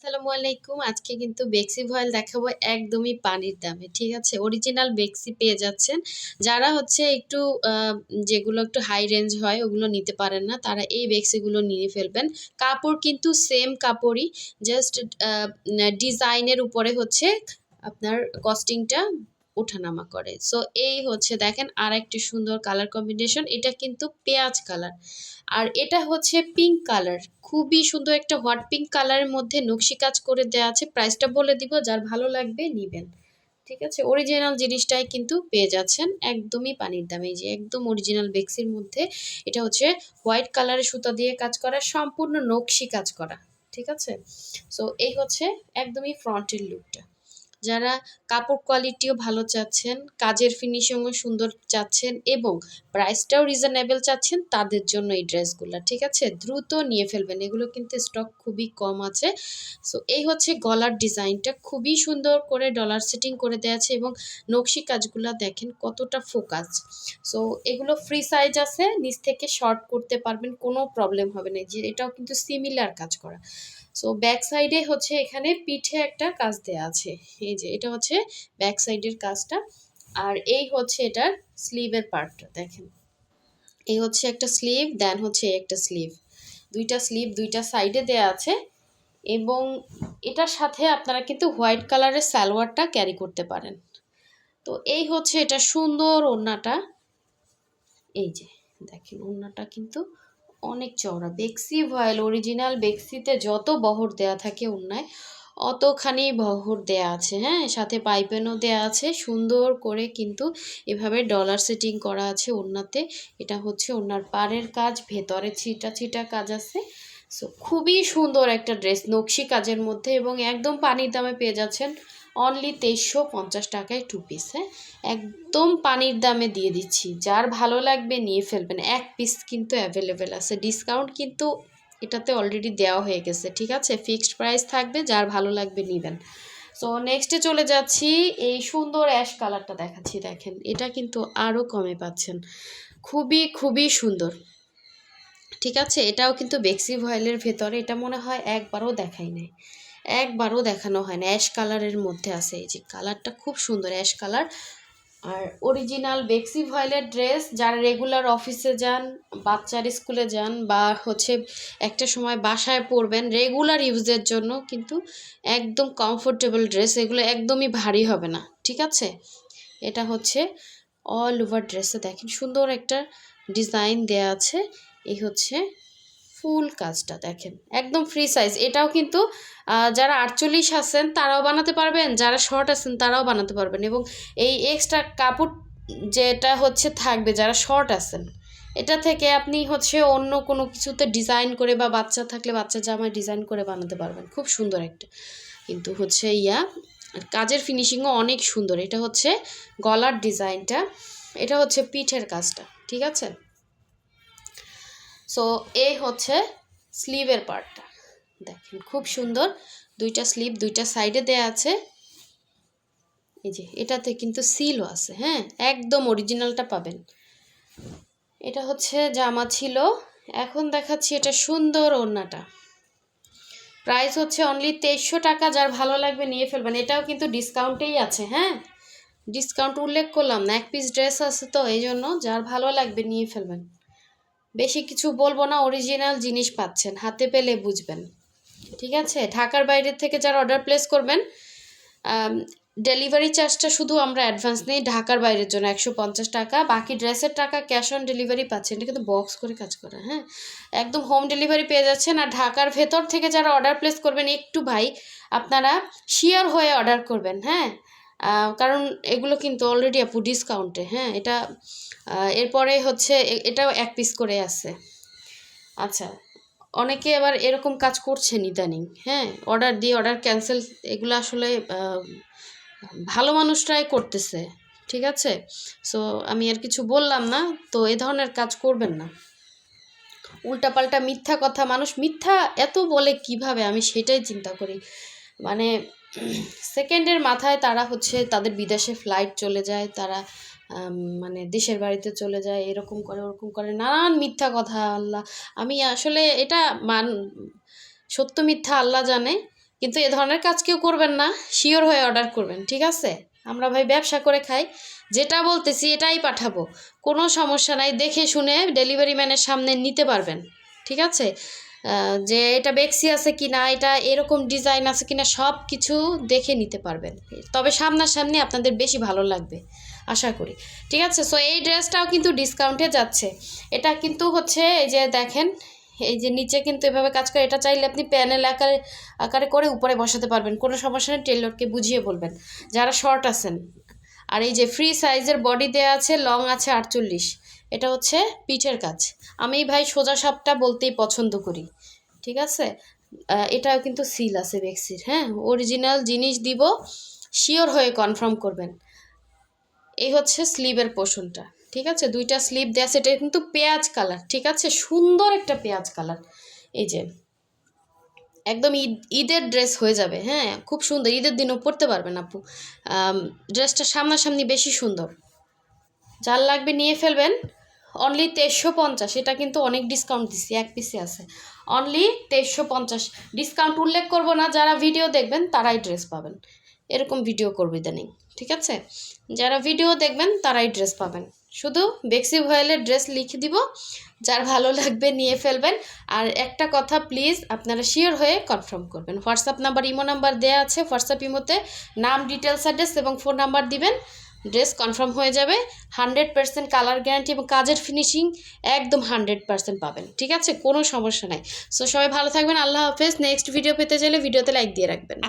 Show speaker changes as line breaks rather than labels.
আসসালামু আলাইকুম। আজকে কিন্তু বেক্সি ভয়েল দেখাবো একদমই পানির দামে, ঠিক আছে? অরিজিনাল বেক্সি পেয়ে যাচ্ছেন। যারা হচ্ছে একটু যেগুলো একটু হাই রেঞ্জ হয়, ওগুলো নিতে পারেন না, তারা এই বেক্সিগুলো নিয়ে ফেলবেন। কাপড় কিন্তু সেম কাপড়ই জাস্ট ডিজাইনের উপরে হচ্ছে আপনার কস্টিংটা ওঠানামা করে। সো এই হচ্ছে দেখেন আর একটি সুন্দর কালার কম্বিনেশন এটা কিন্তু পেঁয়াজ কালার আর এটা হচ্ছে পিঙ্ক কালার খুবই সুন্দর একটা হট পিঙ্ক কালারের মধ্যে নকশি কাজ করে দেওয়া আছে। প্রাইসটা বলে দিব, যার ভালো লাগবে নিবেন। ঠিক আছে? অরিজিনাল জিনিসটাই কিন্তু পেয়ে যাচ্ছেন একদমই পানির দামে। যে একদম অরিজিনাল বেক্সির মধ্যে এটা হচ্ছে হোয়াইট কালারের সুতা দিয়ে কাজ করা, সম্পূর্ণ নকশি কাজ করা। ঠিক আছে? সো এই হচ্ছে একদমই ফ্রন্টের লুকটা যারা কাপড় কোয়ালিটিও ভালো চাচ্ছেন, কাজের ফিনিশিংও সুন্দর চাচ্ছেন এবং প্রাইসটাও রিজনেবল চাচ্ছেন, তাদের জন্য এই ড্রেসগুলো, ঠিক আছে? দ্রুত নিয়ে ফেলবেন। এগুলো কিন্তু স্টক খুবই কম আছে। সো এই হচ্ছে গলার ডিজাইনটা খুবই সুন্দর করে ডলার সেটিং করে দেওয়া আছে এবং নকশি কাজগুলো দেখেন কতটা ফোকাস সো এগুলো ফ্রি সাইজ আছে, নিচ থেকে শর্ট করতে পারবেন, কোনো প্রবলেম হবে না। যে এটাও কিন্তু সিমিলার কাজ করা। সো ব্যাক সাইডে হচ্ছে এখানে পিঠে একটা কাজ দেওয়া আছে। এই যে, এটা হচ্ছে ব্যাক সাইডের কাজটা। আর এই হচ্ছে এটার স্লিভের পার্টটা দেখেন। এই হচ্ছে একটা স্লিভ দেন হচ্ছে একটা স্লিভ দুইটা স্লিভ দুইটা সাইডে দেওয়া আছে। এবং এটার সাথে আপনারা কিন্তু হোয়াইট কালারের সালোয়ারটা ক্যারি করতে পারেন। তো এই হচ্ছে এটা সুন্দর ওড়নাটা। এই যে, দেখেন, ওড়নাটা কিন্তু অনেক চওড়া। বেক্সি ভয়েল অরিজিনাল বেক্সিতে যত বহর দেয়া থাকে ওড়নায় অতখানি বহর দেয়া আছে হ্যাঁ? সাথে পাইপেনও দেয়া আছে, সুন্দর করে কিন্তু এভাবে ডলার সেটিং করা আছে ওড়নাতে এটা হচ্ছে ওনার পাড়ের কাজ, ভেতরে ছিটা ছিটা কাজ আছে। সো খুবই সুন্দর একটা ড্রেস, নকশি কাজের মধ্যে এবং একদম পানির দামে পেয়ে যাচ্ছেন অনলি তেইশশো পঞ্চাশ টাকায় টু পিস হ্যাঁ? একদম পানির দামে দিয়ে দিচ্ছি। যার ভালো লাগবে নিয়ে ফেলবেন। এক পিস কিন্তু অ্যাভেলেবেল আছে। ডিসকাউন্ট কিন্তু এটাতে অলরেডি দেওয়া হয়ে গেছে, ঠিক আছে? ফিক্সড প্রাইস থাকবে, যার ভালো লাগবে নেবেন। সো নেক্সটে চলে যাচ্ছি। এই সুন্দর অ্যাশ কালারটা দেখাচ্ছি, দেখেন। এটা কিন্তু আরও কমে পাচ্ছেন। খুবই খুবই সুন্দর। ঠিক আছে? এটাও কিন্তু বেক্সি ভয়েলের ভেতরে। এটা মনে হয় একবারও দেখাই নাই। একবারও দেখানো হয় না। অ্যাশ কালারের মধ্যে আছে এই যে কালারটা খুব সুন্দর, অ্যাশ কালার। আর অরিজিনাল বেক্সি ভয়েলের ড্রেস, যারা রেগুলার অফিসে যান, বাচ্চার স্কুলে যান বা হচ্ছে একটা সময় বাসায় পরবেন রেগুলার ইউজের জন্য কিন্তু একদম কমফোর্টেবল ড্রেস এগুলো একদমই ভারী হবে না। ঠিক আছে? এটা হচ্ছে অল ওভার ড্রেসে দেখেন, সুন্দর একটা ডিজাইন দেয়া আছে। এই হচ্ছে ফুল কাজটা, দেখেন, একদম ফ্রি সাইজ এটাও কিন্তু যারা আটচল্লিশ আছেন, তারাও বানাতে পারবেন। যারা শর্ট আছেন, তারাও বানাতে পারবেন। এবং এই এক্সট্রা কাপড় যেটা হচ্ছে থাকবে, যারা শর্ট আছেন, এটা থেকে আপনি হচ্ছে অন্য কোনো কিছুতে ডিজাইন করে বা বাচ্চা থাকলে বাচ্চা জামায় ডিজাইন করে বানাতে পারবেন। খুব সুন্দর একটা। কিন্তু হচ্ছে ইয়া কাজের ফিনিশিংও অনেক সুন্দর। এটা হচ্ছে গলার ডিজাইনটা এটা হচ্ছে পিঠের কাজটা, ঠিক আছে? সো এই হচ্ছে স্লিভের পার্টটা দেখেন, খুব সুন্দর। দুইটা স্লিভ দুইটা সাইডে দেয়া আছে। এই যে, এটাতে কিন্তু সিলও আছে হ্যাঁ? একদম অরিজিনালটা পাবেন। এটা হচ্ছে জামা ছিল। এখন দেখাচ্ছি এটা সুন্দর ওড়নাটা। প্রাইস হচ্ছে অনলি তেইশশো টাকা, যার ভালো লাগবে নিয়ে ফেলবেন। এটাও কিন্তু ডিসকাউন্টেই আছে হ্যাঁ? ডিসকাউন্ট উল্লেখ করলাম না, এক পিস ড্রেস আছে তো, এই জন্য যার ভালো লাগবে নিয়ে ফেলবেন। বেশি কিছু বলব না অরিজিনাল জিনিস পাচ্ছেন, হাতে পেলে বুঝবেন। ঠিক আছে? ঢাকার বাইরের থেকে যারা অর্ডার প্লেস করবেন ডেলিভারি চার্জটা শুধু আমরা অ্যাডভান্স নেই, ঢাকার বাইরের জন্য একশো পঞ্চাশ টাকা, বাকি ড্রেসের টাকা ক্যাশ অন ডেলিভারি পাচ্ছেন। এটা কিন্তু বক্স করে কাজ করে হ্যাঁ? একদম হোম ডেলিভারি পেয়ে যাচ্ছেন, আর ঢাকার ভেতর থেকে যারা অর্ডার প্লেস করবেন, একটু ভাই, আপনারা শিওর হয়ে অর্ডার করবেন হ্যাঁ? কারণ এগুলো কিন্তু অলরেডি আপু ডিসকাউন্টে হ্যাঁ? এটা এরপরে হচ্ছে এটাও এক পিস করে আছে। আচ্ছা অনেকে আবার এরকম কাজ করছেন ইদানিং হ্যাঁ? অর্ডার দিয়ে অর্ডার ক্যান্সেল এগুলো আসলে ভালো মানুষরাই করতেছে, ঠিক আছে? সো আমি আর কিছু বললাম না, তো এ ধরনের কাজ করবেন না। উল্টাপাল্টা মিথ্যা কথা, মানুষ মিথ্যা এত বলে কীভাবে? আমি সেটাই চিন্তা করি। মানে সেকেন্ডের মাথায় তারা হচ্ছে তাদের বিদেশে ফ্লাইট চলে যায়, তারা মানে দেশের বাড়িতে চলে যায়, এরকম করে, ওরকম করে, নানান মিথ্যা কথা আল্লাহ। আমি আসলে এটা মান, সত্য মিথ্যা আল্লাহ জানে, কিন্তু এ ধরনের কাজ কেউ করবেন না শিওর হয়ে অর্ডার করবেন, ঠিক আছে? আমরা ভাই ব্যবসা করে খাই, যেটা বলতেছি এটাই পাঠাবো। কোনো সমস্যা নাই, দেখে শুনে ডেলিভারি ম্যানের সামনে নিতে পারবেন, ঠিক আছে? যে এটা বেক্সি আছে কি না এটা এরকম ডিজাইন আছে কি না সব কিছু দেখে নিতে পারবেন। তবে সামনাসামনি আপনাদের বেশি ভালো লাগবে, আশা করি। ঠিক আছে? সো এই ড্রেসটাও কিন্তু ডিসকাউন্টে যাচ্ছে। এটা কিন্তু হচ্ছে, এই যে দেখেন, এই যে নিচে কিন্তু এভাবে কাজ করে, এটা চাইলে আপনি প্যানেল আকারে আকারে করে উপরে বসাতে পারবেন। কোনো সমস্যা নেই টেলরকে বুঝিয়ে বলবেন। যারা শর্ট আছেন, আর এই যে ফ্রি সাইজের বডি দেওয়া আছে লং আছে আটচল্লিশ। এটা হচ্ছে পিঠের কাজ। আমি ভাই সোজা সাপটা বলতেই পছন্দ করি। ঠিক আছে? এটাও কিন্তু সিল আছে বেক্সির হ্যাঁ? অরিজিনাল জিনিস দিব শিওর হয়ে কনফার্ম করবেন। এই হচ্ছে স্লিভের পোর্শনটা ঠিক আছে? দুইটা স্লিভ দেওয়া আছে, এটা কিন্তু পেঁয়াজ কালার ঠিক আছে? সুন্দর একটা পেঁয়াজ কালার এই যে, একদম ঈদ, ঈদের ড্রেস হয়ে যাবে হ্যাঁ? খুব সুন্দর, ঈদের দিনও পরতে পারবেন আপু। ড্রেসটা সামনাসামনি বেশি সুন্দর। যার লাগবে নিয়ে ফেলবেন। অনলি তেইশশো পঞ্চাশ, এটা কিন্তু অনেক ডিসকাউন্ট দিছি, এক পিসে আছে। অনলি তেইশশো পঞ্চাশ ডিসকাউন্ট উল্লেখ করব না, যারা ভিডিও দেখবেন তারাই ড্রেস পাবেন। এরকম ভিডিও করব ইদানিং, ঠিক আছে? যারা ভিডিও দেখবেন তারাই ড্রেস পাবেন। শুধু বেক্সি ভয়েলের ড্রেস লিখে দিব, যার ভালো লাগবে নিয়ে ফেলবেন। আর একটা কথা প্লিজ আপনারা শিওর হয়ে কনফার্ম করবেন। হোয়াটসঅ্যাপ নাম্বার ইমো নাম্বার দেওয়া আছে হোয়াটসঅ্যাপ ইমোতে নাম ডিটেলস অ্যাড্রেস এবং ফোন নাম্বার দিবেন। ড্রেস কনফার্ম হয়ে যাবে। হান্ড্রেড পার্সেন্ট কালার গ্যারান্টি এবং কাজের ফিনিশিং একদম হান্ড্রেড পার্সেন্ট পাবেন, ঠিক আছে? কোনো সমস্যা নাই। সো সবাই ভালো থাকবেন, আল্লাহ হাফেজ। নেক্সট ভিডিও পেতে চাইলে ভিডিওতে লাইক দিয়ে রাখবেন।